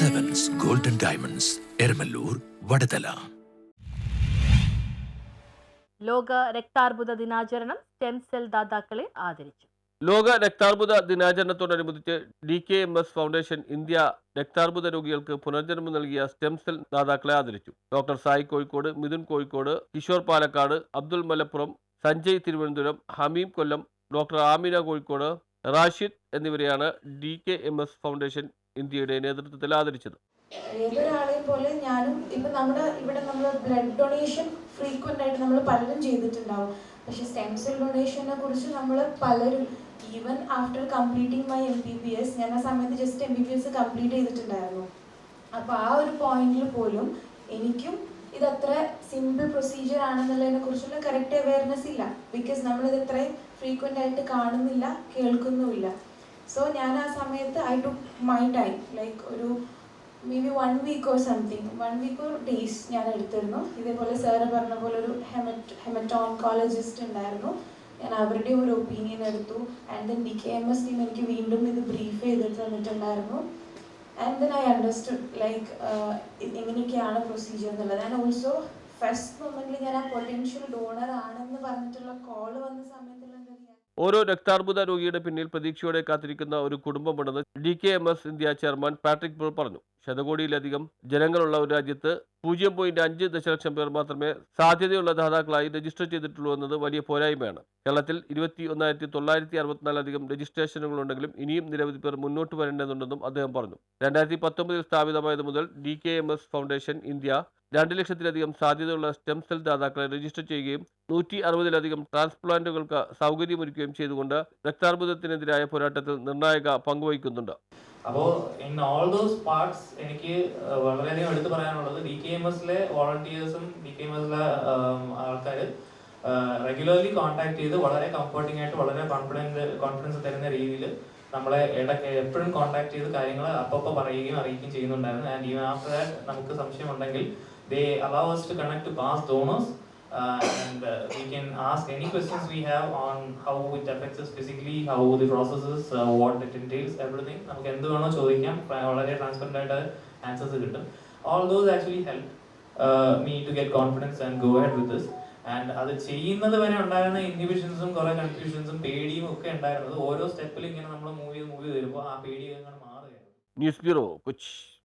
Diamonds Eramallur Vadathala ലോക രക്താർബുദ ദിനാചരണം സ്റ്റെം സെൽ ദാതാക്കളെ ആദരിച്ചു. ലോക രക്താർബുദ ദിനാചരണത്തോടനുബന്ധിച്ച് D K M S foundation India രക്താർബുദ രോഗികൾക്ക് പുനർജന്മം നൽകിയ സ്റ്റെം സെൽ ദാതാക്കളെ ആദരിച്ചു. ഡോക്ടർ സായി കോഴിക്കോട് മിഥുൻ കോഴിക്കോട് കിഷോർ പാലക്കാട് അബ്ദുൾ മലപ്പുറം സഞ്ജയ് തിരുവനന്തപുരം ഹമീം കൊല്ലം ഡോക്ടർ ആമിന കോഴിക്കോട് റാഷിദ് എന്നിവരെയാണ് D K M S foundation ഇന്ത്യയുടെ നേതൃത്വത്തിൽ ആദരിച്ചത്. ഏതൊരാളെയും പോലെ ഞാനും ഇപ്പൊ നമ്മുടെ ഇവിടെ നമ്മൾ ബ്ലഡ് ഡൊണേഷൻ ഫ്രീക്വന്റ് ആയിട്ട് നമ്മൾ പലരും ചെയ്തിട്ടുണ്ടാവും. പക്ഷെ സ്റ്റെം സെൽ ഡൊണേഷനെ കുറിച്ച് നമ്മൾ പലരും even after completing my M B B S ഞാൻ ആ സമയത്ത് just M B B S complete ചെയ്തിട്ടുണ്ടായിരുന്നു. അപ്പോൾ ആ ഒരു പോയിന്റിൽ പോലും എനിക്കും ഇതത്ര സിമ്പിൾ പ്രൊസീജിയർ ആണെന്നുള്ളതിനെ കുറിച്ചുള്ള കറക്റ്റ് അവയർനെസ് ഇല്ല. ബിക്കോസ് നമ്മളിത് ഇത്രയും ഫ്രീക്വന്റ് ആയിട്ട് കാണുന്നില്ല കേൾക്കുന്നുമില്ല. സോ ഞാൻ ആ സമയത്ത് I took my time like ഒരു maybe one week or something one week or days ഞാൻ എടുത്തിരുന്നു. ഇതേപോലെ സാറ് പറഞ്ഞ പോലെ ഒരു ഹെമറ്റ് ഹെമറ്റോൺകോളജിസ്റ്റ് ഉണ്ടായിരുന്നു. ഞാൻ അവരുടെ ഒരു ഒപ്പീനിയൻ എടുത്തു. And then D K M S team എനിക്ക് വീണ്ടും ഇത് ബ്രീഫ് ചെയ്തിട്ട് തന്നിട്ടുണ്ടായിരുന്നു. And then I understood like എങ്ങനെയൊക്കെയാണ് പ്രൊസീജിയർ എന്നുള്ളത്. ആൻഡ് ഓൾസോ ഫസ്റ്റ് മൊമെന്റിൽ ഞാൻ ആ പൊട്ടൻഷ്യൽ ഡോണർ ആണെന്ന് പറഞ്ഞിട്ടുള്ള കോൾ വന്ന സമയത്തുള്ള? ഓരോ രക്താർബുദ രോഗിയുടെ പിന്നിൽ പ്രതീക്ഷയോടെ കാത്തിരിക്കുന്ന ഒരു കുടുംബമുണ്ടെന്ന് D K M S India chairman Patrick Paul പറഞ്ഞു. ശതകോടിയിലധികം ജനങ്ങളുള്ള ഒരു രാജ്യത്ത് പൂജ്യം പോയിന്റ് അഞ്ച് ദശലക്ഷം പേർ മാത്രമേ സാധ്യതയുള്ള ദാതാക്കളായി രജിസ്റ്റർ ചെയ്തിട്ടുള്ളൂ എന്നത് വലിയ പോരായ്മയാണ്. കേരളത്തിൽ ഇരുപത്തി ഒന്നായിരത്തി തൊള്ളായിരത്തി അറുപത്തിനാലധികം രജിസ്ട്രേഷനുകളുണ്ടെങ്കിലും ഇനിയും നിരവധി പേർ മുന്നോട്ട് വരേണ്ടതുണ്ടെന്നും അദ്ദേഹം പറഞ്ഞു. രണ്ടായിരത്തി പത്തൊമ്പതിൽ സ്ഥാപിതമായത് മുതൽ D K M S foundation India രണ്ട് ലക്ഷത്തിലധികം സാധ്യതയുള്ള സ്റ്റെം സെൽ ദാതാക്കളെ രജിസ്റ്റർ ചെയ്യുകയും നൂറ്റി അറുപതിലധികം ട്രാൻസ്പ്ലാന്റുകൾക്ക് സൗകര്യമൊരുക്കുകയും ചെയ്തുകൊണ്ട് രക്താർബുദത്തിനെതിരായ പോരാട്ടത്തിൽ നിർണായക പങ്കുവഹിക്കുന്നുണ്ട്. അപ്പോൾ ഇൻ ഓൾ ദോസ് പാർട്സ് എനിക്ക് വളരെയധികം എടുത്തു പറയാനുള്ളത് ഡി കെ എം എസിലെ വോളണ്ടിയേഴ്സും ഡി കെ എം എസിലെ ആൾക്കാർ റെഗുലർലി കോൺടാക്ട് ചെയ്ത് വളരെ കംഫർട്ടിംഗ് ആയിട്ട് വളരെ കോൺഫിഡൻസ് കോൺഫിഡൻസ് തരുന്ന രീതിയിൽ നമ്മളെ ഇടയ്ക്ക് എപ്പോഴും കോൺടാക്ട് ചെയ്ത് കാര്യങ്ങൾ അപ്പോൾ പറയുകയും അറിയിക്കുകയും ചെയ്യുന്നുണ്ടായിരുന്നു. ആൻഡ് ഈവൻ ആഫ്റ്റർ ദാറ്റ് നമുക്ക് സംശയമുണ്ടെങ്കിൽ they allow us to connect to past donors uh, and uh, we can ask any questions we have on how it affects us physically, how the process is, uh, what it entails, everything. നമുക്ക് എന്ത് വേണോ ചോദിക്കാം. വളരെ transparent ആയിട്ട് answers കിട്ടും. All those actually help me to get confidence and go ahead with this and അത് ചെയ്യുന്നത് വരെ ഉണ്ടായിരുന്ന ഇൻഹിബിഷൻസും കുറെ കൺഫ്യൂഷൻസും പേടിയും ഒക്കെ ഉണ്ടായിരുന്നത് ഓരോ സ്റ്റെപ്പിൽ ഇങ്ങനെ നമ്മൾ മൂവ് ചെയ്ത് മൂവ് ചെയ്ത് വരുമ്പോൾ ആ പേടി അങ്ങനെ മാറുകയാണ് ന്യൂസ് ബ്യൂറോ കൊച്ചി.